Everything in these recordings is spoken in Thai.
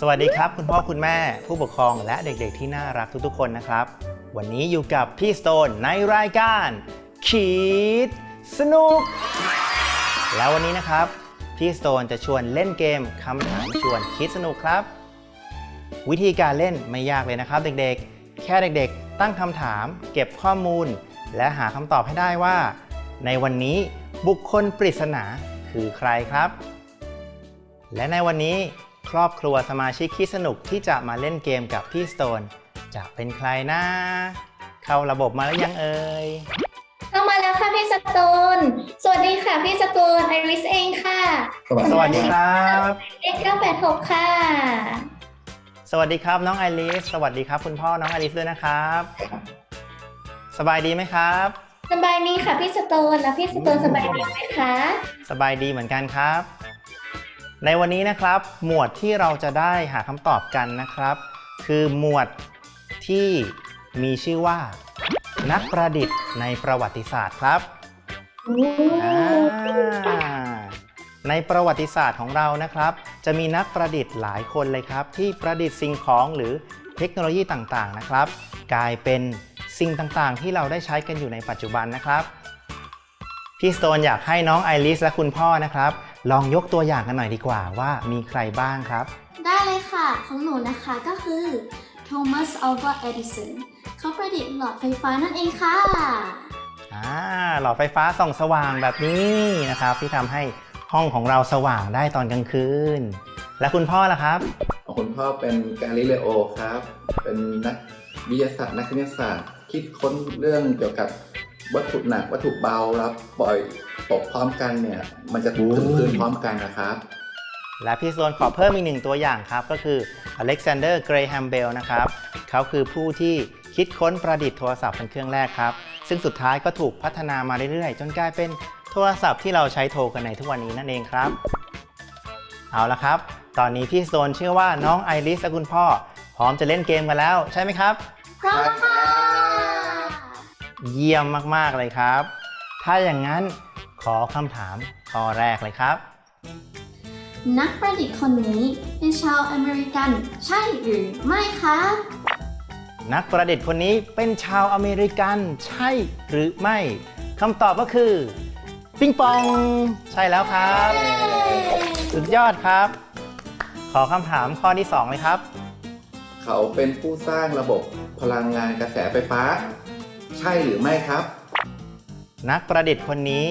สวัสดีครับคุณพ่อคุณแม่ผู้ปกครองและเด็กๆที่น่ารักทุกๆคนนะครับ วันนี้อยู่กับพี่สโตนในรายการขีดสนุก แล้ววันนี้นะครับ พี่สโตนจะชวนเล่นเกมคำถามชวนคิดสนุกครับ วิธีการเล่นไม่ยากเลยนะครับ เด็กๆ แค่เด็กๆ ตั้งคำถาม เก็บข้อมูล และหาคำตอบให้ได้ว่า ในวันนี้บุคคลปริศนาคือใครครับ และในวันนี้ ครอบครัวสมาชิกคิดสนุกที่จะมาเล่นเกมกับพี่สโตนจะเป็นใครนะ เข้าระบบมาแล้วยังเอ่ยเข้ามาแล้วค่ะพี่สโตน สวัสดีค่ะพี่สโตนไอริสเองค่ะสวัสดีครับเอ็กเก้าแปดหกค่ะ สวัสดีครับน้องไอริส สวัสดีครับคุณพ่อน้องไอริสด้วยนะครับ สบายดีไหมครับสบายดีค่ะพี่สโตนแล้วพี่สโตนสบายดีไหมคะ สบายดีเหมือนกันครับ ในวันนี้นะครับหมวดที่เราจะได้หาคำตอบกันนะครับ คือหมวดที่มีชื่อว่า นักประดิษฐ์ในประวัติศาสตร์ครับในประวัติศาสตร์ของเรานะครับ จะมีนักประดิษฐ์หลายคนเลยครับ ที่ประดิษฐ์สิ่งของหรือเทคโนโลยีต่างๆนะครับ กลายเป็นสิ่งต่างๆ ที่เราได้ใช้กันอยู่ในปัจจุบันนะครับพี่สโตนอยากให้น้องไอริสและคุณพ่อนะครับ ลองยกตัวอย่างกันหน่อยดีกว่าว่ามีใครบ้างครับ ได้เลยค่ะ ของหนูนะคะก็คือ Thomas Alva Edison เขาประดิษฐ์หลอดไฟฟ้านั่นเองค่ะ อ่า หลอดไฟฟ้าส่องสว่างแบบนี้นะครับ ที่ทำให้ห้องของเราสว่างได้ตอนกลางคืน และคุณพ่อล่ะครับของคุณพ่อเป็นกาลิเลโอครับ เป็นนักวิทยาศาสตร์นักคณิตศาสตร์ คิดค้นเรื่องเกี่ยวกับ วัตถุหนักวัตถุเบาแล้วปล่อยตกพร้อมกันเนี่ยมันจะถึงพื้นพร้อมกันนะครับ และพี่โซนขอเพิ่มอีกหนึ่งตัวอย่างครับ ก็คืออเล็กซานเดอร์เกรแฮมเบลนะครับเขาคือผู้ที่คิดค้นประดิษฐ์โทรศัพท์เป็นเครื่องแรกครับ ซึ่งสุดท้ายก็ถูกพัฒนามาเรื่อยๆ จนกลายเป็นโทรศัพท์ที่เราใช้โทรกันในทุกวันนี้นั่นเองครับ เอาละครับ ตอนนี้พี่โซนเชื่อว่าน้องไอริสและคุณพ่อ พร้อมจะเล่นเกมกันแล้วใช่ไหมครับ พร้อมแล้วค่ะ เยี่ยมมาก ๆ เลยครับ ถ้าอย่างนั้นขอคำถามข้อแรกเลยครับ นักประดิษฐ์คนนี้เป็นชาวอเมริกัน ใช่หรือไม่คะนักประดิษฐ์คนนี้เป็นชาวอเมริกันใช่หรือไม่คำตอบก็คือ ปิงปอง ใช่แล้วครับ สุดยอดครับ ขอคำถามข้อที่ 2 เลยครับ เขาเป็นผู้สร้างระบบพลังงานกระแสไฟฟ้า ใช่หรือไม่ครับ นักประดิษฐ์คนนี้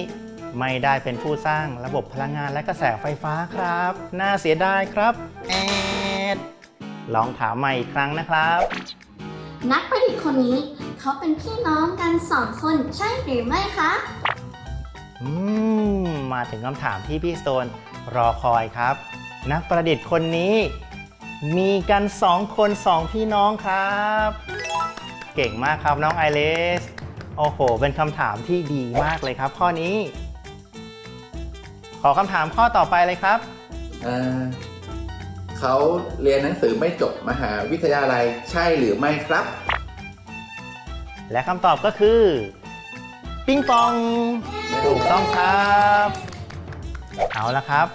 ไม่ได้เป็นผู้สร้างระบบพลังงานและกระแสไฟฟ้าครับ น่าเสียดายครับแอดลองถามใหม่อีกครั้งนะครับ นักประดิษฐ์คนนี้ เขาเป็นพี่น้องกันสองคนใช่หรือไม่คะ อืม มาถึงคำถามที่พี่สโตนรอคอยครับ นักประดิษฐ์คนนี้ มีกันสองคนสองพี่น้องครับ เก่งมากครับน้องไอเลส โอ้โห เป็นคำถามที่ดีมากเลยครับ ข้อนี้ ขอคำถามข้อต่อไปเลยครับ เอ่อเขาเรียนหนังสือไม่จบมหาวิทยาลัยใช่หรือไม่ครับ และคำตอบก็คือ ปิงปอง ถูกต้องครับ เอาละครับ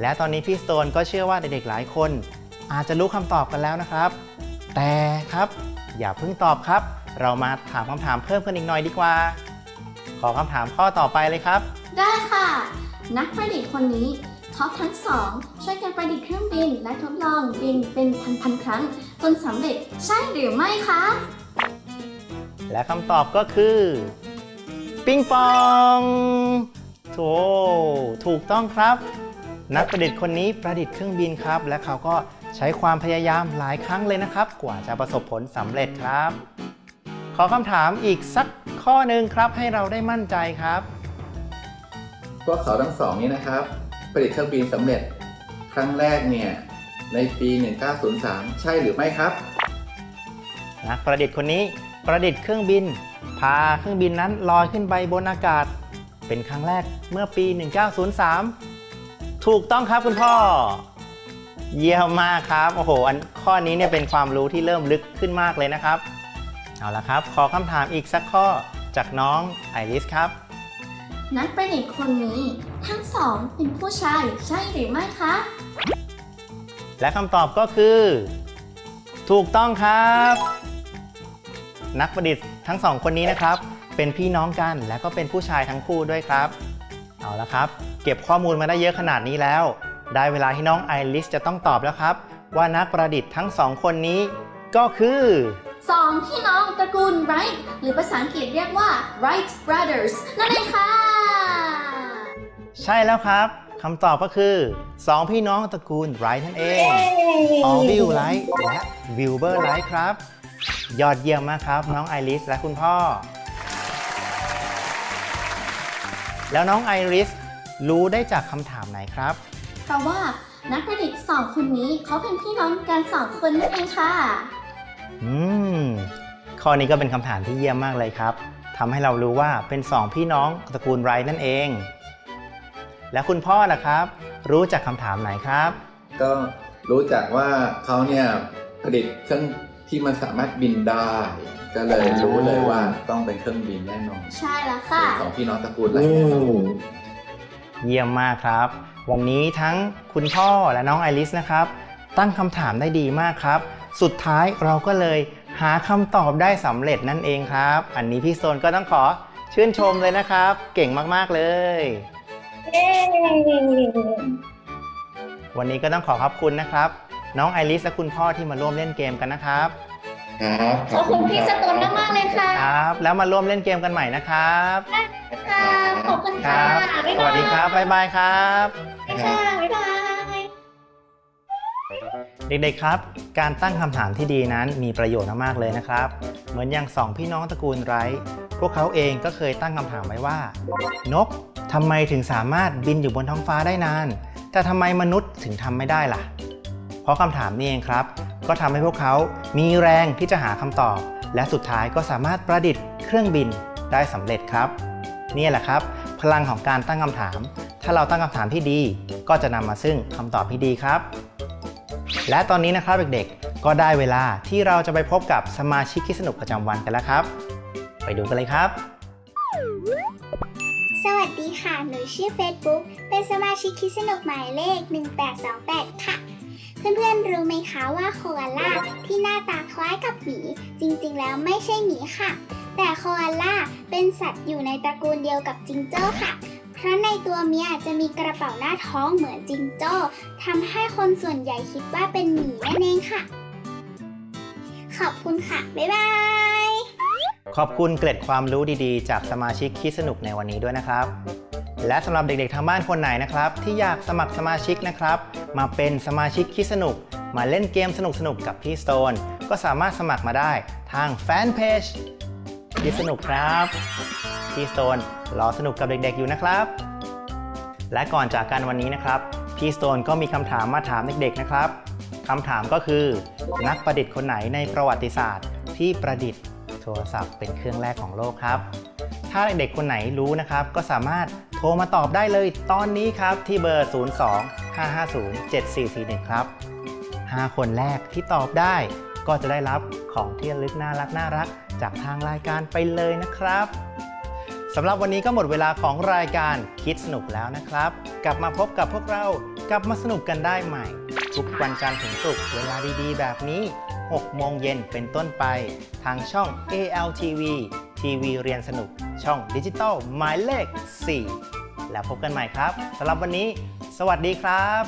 และตอนนี้พี่สโตนก็เชื่อว่าเด็กๆหลายคน อาจจะรู้คำตอบกันแล้วนะครับ แต่ครับ อย่าเพิ่งตอบครับ เรามาถามคำถามเพิ่มกันอีกหน่อยดีกว่า ขอคำถามข้อต่อไปเลยครับ ได้ค่ะ นักประดิษฐ์คนนี้เขาทั้งสอง ช่วยกันประดิษฐ์เครื่องบินและทดลองบินเป็นพันๆครั้งจนสำเร็จใช่หรือไม่คะ และคำตอบก็คือ ปิงปองโถถูกต้องครับ นักประดิษฐ์คนนี้ประดิษฐ์เครื่องบินครับ และเขาก็ ใช้ความพยายามหลายครั้งเลยนะครับ กว่าจะประสบผลสำเร็จครับ ขอคำถามอีกสักข้อหนึ่งครับให้เราได้มั่นใจครับ พวกเขาทั้งสองนี้นะครับประดิษฐ์เครื่องบินสำเร็จครั้งแรกเนี่ยในปี 1903 ใช่หรือไม่ครับ นักประดิษฐ์คนนี้ประดิษฐ์เครื่องบิน พาเครื่องบินนั้นลอยขึ้นไปบนอากาศ เป็นครั้งแรกเมื่อปี 1903 ถูกต้องครับคุณพ่อ เยี่ยมมากครับ โอ้โห อันข้อนี้เนี่ยเป็นความรู้ที่เริ่มลึกขึ้นมากเลยนะครับ เอาละครับ ขอคำถามอีกสักข้อจากน้องไอริสครับ นักประดิษฐ์คนนี้ ทั้งสองเป็นผู้ชายใช่หรือไม่คะ และคำตอบก็คือ ถูกต้องครับ นักประดิษฐ์ทั้งสองคนนี้นะครับ เป็นพี่น้องกันและก็เป็นผู้ชายทั้งคู่ด้วยครับ เอาละครับ เก็บข้อมูลมาได้เยอะขนาดนี้แล้ว ได้เวลาที่น้องไอริสจะต้องตอบแล้วครับ ว่านักประดิษฐ์ทั้งสองคนนี้ก็คือ สองพี่น้องตระกูล Wright หรือภาษาอังกฤษเรียกว่า Wright Brothers นั่นเองค่ะ ใช่แล้วครับคำตอบก็คือสองพี่น้องตระกูลไรท์นั่นเองออวิลไลท์และวิลเบอร์ไลท์ครับ ยอดเยี่ยมมากครับ น้องไอริสและคุณพ่อ แล้วน้องไอริสรู้ได้จากคำถามไหนครับ เพราะว่านักประดิษฐ์สองคนนี้เขาเป็นพี่น้องกันสองคนนั่นเองค่ะ อืม ข้อนี้ก็เป็นคำถามที่เยี่ยมมากเลยครับทำให้เรารู้ว่าเป็นสองพี่น้องตระกูลไรท์นั่นเอง แล้วคุณพ่อล่ะครับ รู้จากคำถามไหนครับ ก็รู้จักว่าเขาเนี่ยผลิตเครื่องที่มันสามารถบินได้ ก็เลยรู้เลยว่าต้องเป็นเครื่องบินแน่นอนใช่แล้วค่ะเป็นของพี่น้องตระกูลไรแน่นอน เยี่ยมมากครับ วันนี้ทั้งคุณพ่อและน้องไอริสนะครับ ตั้งคำถามได้ดีมากครับ สุดท้ายเราก็เลยหาคำตอบได้สำเร็จนั่นเองครับ อันนี้พี่โซนก็ต้องขอชื่นชมเลยนะครับ เก่งมากๆเลยเย้วันนี้ก็ต้องขอขอบคุณนะครับ น้องไอริสและคุณพ่อที่มาร่วมเล่นเกมกันนะครับ ครับขอบคุณพี่สตูนมากๆเลยค่ะครับ แล้วมาร่วมเล่นเกมกันใหม่นะครับ ค่ะ ขอบคุณคค่ะรับบ๊ายสบาย วัสดีครับ บ๊ายบายครับ ค่ะบ๊ายบาย เด็กๆครับ การตั้งคำถามที่ดีนั้นมีประโยชน์มากๆเลยนะครับ เหมือนอย่างสองพี่น้องตระกูลไรท์พวกเขาเองก็เคยตั้งคำถามไว้ว่า นกทำไมถึงสามารถบินอยู่บนท้องฟ้าได้นาน แต่ทำไมมนุษย์ถึงทำไม่ได้ล่ะ เพราะคำถามนี้เองครับ ก็ทำให้พวกเขามีแรงที่จะหาคำตอบ และสุดท้ายก็สามารถประดิษฐ์เครื่องบินได้สำเร็จครับนี่แหละครับ พลังของการตั้งคำถาม ถ้าเราตั้งคำถามที่ดี ก็จะนำมาซึ่งคำตอบที่ดีครับ และตอนนี้นะครับเด็กๆ ก็ได้เวลาที่เราจะไปพบกับสมาชิกคิดสนุกประจำวันกันแล้วครับ ไปดูกันเลยครับ สวัสดีค่ะ หนูชื่อ Facebook เป็นสมาชิกคิดสนุกหมายเลข 1828 ค่ะ เพื่อนๆ รู้ไหมคะว่าโคอาล่าที่หน้าตาคล้ายกับหมี จริงๆ แล้วไม่ใช่หมีค่ะ แต่โคอาล่าเป็นสัตว์อยู่ในตระกูลเดียวกับจิงโจ้ค่ะ เพราะในตัวเมียจะมีกระเป๋าหน้าท้องเหมือนจิงโจ้ทำให้คนส่วนใหญ่คิดว่าเป็นหมีนั่นเองค่ะ ขอบคุณค่ะ บ๊ายบาย ขอบคุณเกร็ดความรู้ดีๆ จากสมาชิกคิดสนุกในวันนี้ด้วยนะครับ และสำหรับเด็กๆทางบ้านคนไหนนะครับ ที่อยากสมัครสมาชิกนะครับ มาเป็นสมาชิกคิดสนุก มาเล่นเกมสนุกๆกับพี่สโตนก็สามารถสมัครมาได้ทางแฟนเพจ คิดสนุกครับพี่สโตนรอสนุกกับเด็กๆอยู่นะครับ และก่อนจากกันวันนี้นะครับพี่สโตนก็มีคำถามมาถามเด็กๆนะครับคำถามก็คือนักประดิษฐ์คนไหนในประวัติศาสตร์ ที่ประดิษฐ์โทรศัพท์เป็นเครื่องแรกของโลกครับ ถ้าเด็กๆคนไหนรู้นะครับ ก็สามารถโทรมาตอบได้เลยตอนนี้ครับที่เบอร์ 02 550 7441 ครับ 5 คนแรกที่ตอบได้ก็จะได้รับของที่ระลึกน่ารักน่ารัก จากทางรายการไปเลยนะครับสำหรับวันนี้ก็หมดเวลาของรายการคิดสนุกแล้วนะครับ กลับมาพบกับพวกเรากลับมาสนุกกันได้ใหม่ ทุกวันจันทร์ถึงศุกร์เวลาดีๆ แบบนี้ 6 โมงเย็นเป็นต้นไป ทางช่อง ALTV ทีวีเรียนสนุกช่องดิจิตอลหมายเลข 4 แล้วพบกันใหม่ครับสำหรับวันนี้ สวัสดีครับ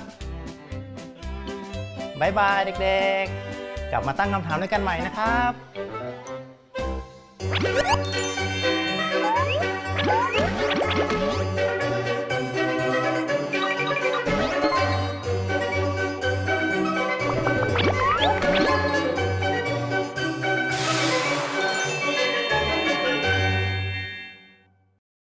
บ๊ายบายเด็กๆ กลับมาตั้งคำถามด้วยกันใหม่นะครับ Woo!